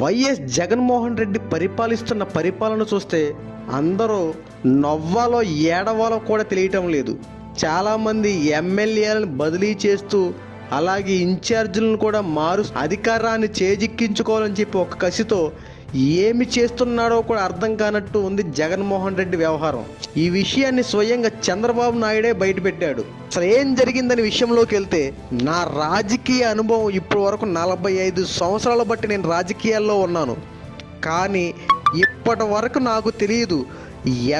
YS Jaganmohan Reddy పరిపాలిస్తున్న పరిపాలన చూస్తే అందరూ నవ్వాలో ఏడవాలో కూడా తెలియటం లేదు. చాలామంది ఎమ్మెల్యేలను బదిలీ చేస్తూ అలాగే ఇన్ఛార్జీలను కూడా మారు అధికారాన్ని చేజిక్కించుకోవాలని చెప్పి ఒక కసితో ఏమి చేస్తున్నాడో కూడా అర్థం కానట్టు ఉంది జగన్మోహన్ రెడ్డి వ్యవహారం. ఈ విషయాన్ని స్వయంగా చంద్రబాబు నాయుడే బయటపెట్టాడు. అసలు ఏం జరిగిందని విషయంలోకి వెళ్తే నా రాజకీయ అనుభవం ఇప్పటి వరకు నలభై ఐదు సంవత్సరాల బట్టి నేను రాజకీయాల్లో ఉన్నాను. కానీ ఇప్పటి వరకు నాకు తెలియదు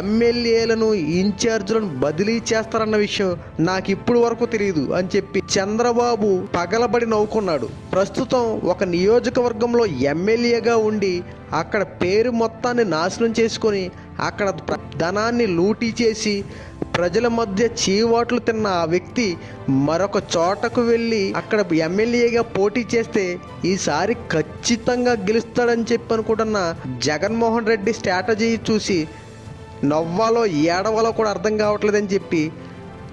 ఎమ్మెల్యేలను ఇన్ఛార్జీలను బదిలీ చేస్తారన్న విషయం నాకు ఇప్పుడు వరకు తెలియదు అని చెప్పి చంద్రబాబు పగలబడి నవ్వుకున్నాడు. ప్రస్తుతం ఒక నియోజకవర్గంలో ఎమ్మెల్యేగా ఉండి అక్కడ పేరు మొత్తాన్ని నాశనం చేసుకొని అక్కడ ధనాన్ని లూటీ చేసి ప్రజల మధ్య చీవాట్లు తిన్న ఆ వ్యక్తి మరొక చోటకు వెళ్ళి అక్కడ ఎమ్మెల్యేగా పోటీ చేస్తే ఈసారి ఖచ్చితంగా గెలుస్తాడని చెప్పి అనుకుంటున్న జగన్మోహన్ రెడ్డి స్ట్రాటజీ చూసి నవ్వాలో ఏడవాలో కూడా అర్థం కావట్లేదని చెప్పి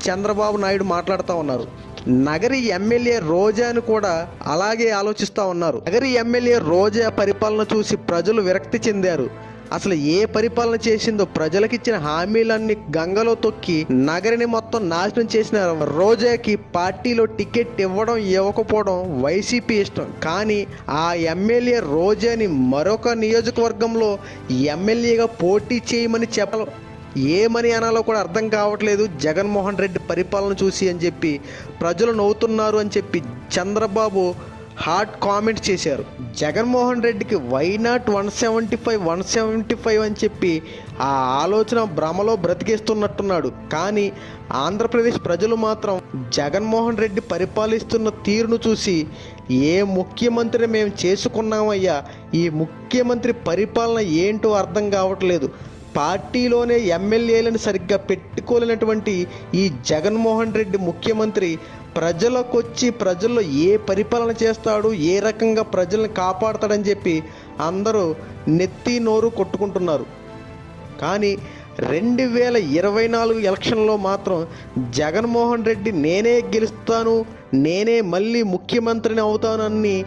చంద్రబాబు నాయుడు మాట్లాడుతూ ఉన్నారు. నగరి ఎమ్మెల్యే రోజాను కూడా అలాగే ఆలోచిస్తూ ఉన్నారు. నగరి ఎమ్మెల్యే రోజా పరిపాలన చూసి ప్రజలు విరక్తి చెందారు. అసలు ఏ పరిపాలన చేసిందో ప్రజలకిచ్చిన హామీలన్నీ గంగలో తొక్కి నగరిని మొత్తం నాశనం చేసిన రోజాకి పార్టీలో టికెట్ ఇవ్వడం ఇవ్వకపోవడం వైసీపీ ఇష్టం. కానీ ఆ ఎమ్మెల్యే రోజాని మరొక నియోజకవర్గంలో ఎమ్మెల్యేగా పోటీ చేయమని చెప్ప ఏమని అనాలో కూడా అర్థం కావట్లేదు. జగన్మోహన్ రెడ్డి పరిపాలన చూసి అని చెప్పి ప్రజలు నవ్వుతున్నారు అని చెప్పి చంద్రబాబు హాట్ కామెంట్ చేశారు. జగన్మోహన్ రెడ్డికి why not one seventy five one seventy five అని చెప్పి ఆ ఆలోచన భ్రమలో బ్రతికేస్తున్నట్టున్నాడు. కానీ ఆంధ్రప్రదేశ్ ప్రజలు మాత్రం జగన్మోహన్ రెడ్డి పరిపాలిస్తున్న తీరును చూసి ఏ ముఖ్యమంత్రిని మేము చేసుకున్నామయ్యా ఈ ముఖ్యమంత్రి పరిపాలన ఏంటో అర్థం కావట్లేదు. పార్టీలోనే ఎమ్మెల్యేలను సరిగ్గా పెట్టుకోలేనటువంటి ఈ జగన్మోహన్ రెడ్డి ముఖ్యమంత్రి ప్రజలకొచ్చి ప్రజల్లో ఏ పరిపాలన చేస్తాడు ఏ రకంగా ప్రజల్ని కాపాడతాడని చెప్పి అందరూ నెత్తి నోరు కొట్టుకుంటున్నారు. కానీ రెండు వేల ఇరవై నాలుగు ఎలక్షన్లో మాత్రం జగన్మోహన్ రెడ్డి నేనే గెలుస్తాను నేనే మళ్ళీ ముఖ్యమంత్రిని అవుతానని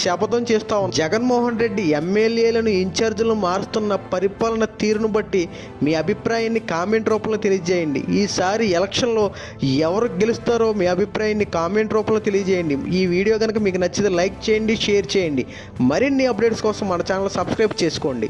శపథం చేస్తా జగన్మోహన్ రెడ్డి ఎమ్మెల్యేలను ఇన్ఛార్జీలను మారుస్తున్న పరిపాలన తీరును బట్టి మీ అభిప్రాయాన్ని కామెంట్ రూపంలో తెలియజేయండి. ఈసారి ఎలక్షన్లో ఎవరు గెలుస్తారో మీ అభిప్రాయాన్ని కామెంట్ రూపంలో తెలియజేయండి. ఈ వీడియో కనుక మీకు నచ్చితే లైక్ చేయండి షేర్ చేయండి. మరిన్ని అప్డేట్స్ కోసం మన ఛానల్ సబ్స్క్రైబ్ చేసుకోండి.